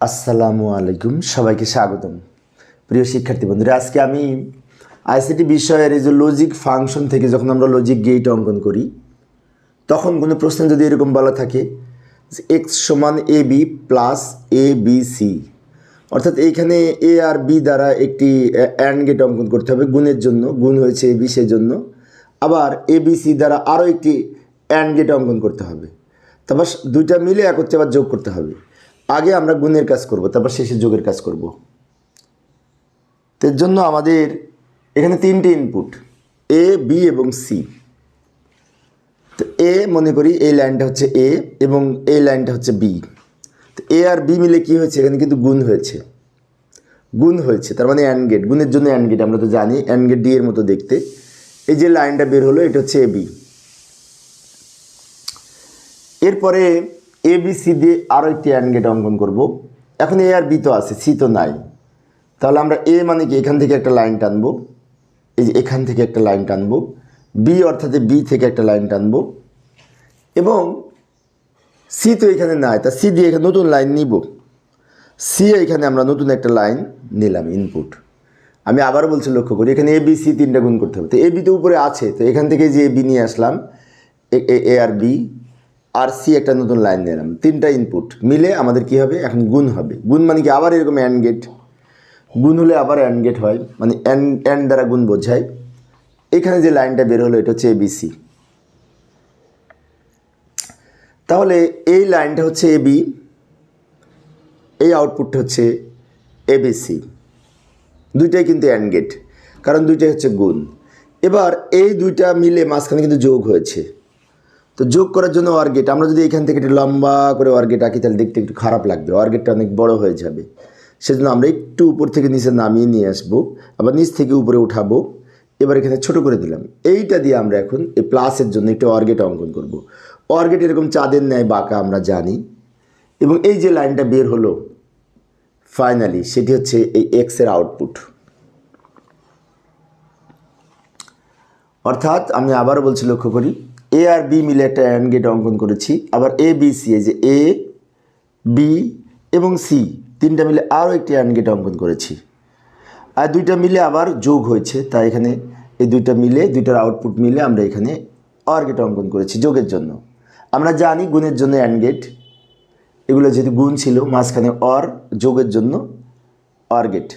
আসসালামু আলাইকুম, সবাইকে স্বাগতম। প্রিয় শিক্ষার্থী বন্ধুরা, আজকে আমি আইসিটি বিষয়ের এই যে লজিক ফাংশন থেকে যখন আমরা লজিক গেট অঙ্কন করি, তখন কোনো প্রশ্ন যদি এরকম বলা থাকে এক্স সমান A B plus A B C অর্থাৎ এইখানে এ আর বি দ্বারা একটি অ্যান্ড গেট অঙ্কন করতে হবে গুণের জন্য, গুণ হয়েছে এ বি জন্য আবার এ বি সি দ্বারা আরও একটি অ্যান্ড গেট অঙ্কন করতে হবে। তারপর দুইটা মিলে একত্রে আবার যোগ করতে হবে। আগে আমরা গুণের কাজ করব, তারপর শেষে যোগের কাজ করব। এর জন্য আমাদের এখানে তিনটে ইনপুট এ বি এবং সি তো এ মনে করি এই লাইনটা হচ্ছে এ এবং এই লাইনটা হচ্ছে বি তো এ আর বি মিলে কি হয়েছে? এখানে কিন্তু গুণ হয়েছে। গুণ হয়েছে, তার মানে অ্যান্ড গেট গুণের জন্য অ্যান্ড গেট আমরা তো জানি অ্যান্ড গেট ডি এর মতো দেখতে। এই যে লাইনটা বের হলো, এটা হচ্ছে এ বি এরপরে এ বি সি দিয়ে আরও একটি অ্যান্ড গেট অঙ্কন করব। এখন এ আর বি তো আছে সি তো নাই। তাহলে আমরা এ মানে কি? এখান থেকে একটা লাইন টানবো। এই যে এখান থেকে একটা লাইন টানবো। বি অর্থাৎ বি থেকে একটা লাইন টানবো। এবং সি তো এখানে নাই, তা সি দিয়ে এখানে নতুন লাইন নিব। সি এখানে আমরা নতুন একটা লাইন নিলাম ইনপুট আমি আবারও বলছি লক্ষ্য করি, এখানে এ বি সি তিনটা গুণ করতে হবে। তো এ বি তো উপরে আছে, তো এখান থেকে যে এ বি নিয়ে আসলাম, এ আর বি আর সি একটা নতুন লাইন নিলাম তিনটা ইনপুট মিলে আমাদের কি হবে? এখন গুণ হবে। গুণ মানে কি? আবার এরকম অ্যান্ড গেট গুণ হলে আবার অ্যান্ড গেট হয়। মানে অ্যান্ড অ্যান্ড দ্বারা গুণ বোঝায়। এখানে যে লাইনটা বের হলো, এটা হচ্ছে এবিসি তাহলে এই লাইনটা হচ্ছে এবি এই আউটপুটটা হচ্ছে এবিসি দুইটাই কিন্তু অ্যান্ড গেট কারণ দুইটাই হচ্ছে গুণ। এবার এই দুইটা মিলে মাঝখানে কিন্তু যোগ হয়েছে। তো যোগ করার জন্য অর্গেট আমরা যদি এখান থেকে একটু লম্বা করে অর্গেট আঁকি, তাহলে দেখতে একটু খারাপ লাগবে। অর্গেটটা অনেক বড় হয়ে যাবে। সেজন্য আমরা একটু উপর থেকে নিচে নামিয়ে নিয়ে আসব, আবার নিচ থেকে উপরে উঠাবো। এবার এখানে ছোট করে দিলাম। এইটা দিয়ে আমরা এখন এই প্লাসের জন্য একটু অর্গেট অঙ্কন করব। অর্গেট এরকম চাঁদের ন্যায় বাঁকা আমরা জানি। এবং এই যে লাইনটা বের হলো ফাইনালি সেটি হচ্ছে এই এক্সের আউটপুট অর্থাৎ আমি আবারও বলছি লক্ষ্য করি এ আর বি মিলে একটা অ্যান্ড গেট অঙ্কন করেছি। আবার এ বি সি এই যে এ বি এবং সি তিনটা মিলে আরও একটি অ্যান্ড গেট অঙ্কন করেছি। আর দুইটা মিলে আবার যোগ হয়েছে, তাই এখানে এই দুইটা মিলে, দুইটার আউটপুট মিলে আমরা এখানে অর গেট অঙ্কন করেছি যোগের জন্য। আমরা জানি গুণের জন্য অ্যান্ড গেট এগুলো যেহেতু গুণ ছিল, মাঝখানে অর যোগের জন্য অর গেট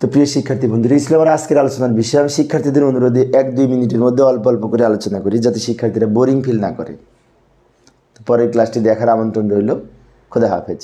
তো প্রিয় শিক্ষার্থী বন্ধুরা ইসলাম আমার আজকের আলোচনার বিষয়ে, আমি শিক্ষার্থীদের অনুরোধে এক দুই মিনিটের মধ্যে অল্প অল্প করে আলোচনা করি, যাতে শিক্ষার্থীরা বোরিং ফিল না করে। তো পরের ক্লাসটি দেখার আমন্ত্রণ রইল। খোদা হাফেজ।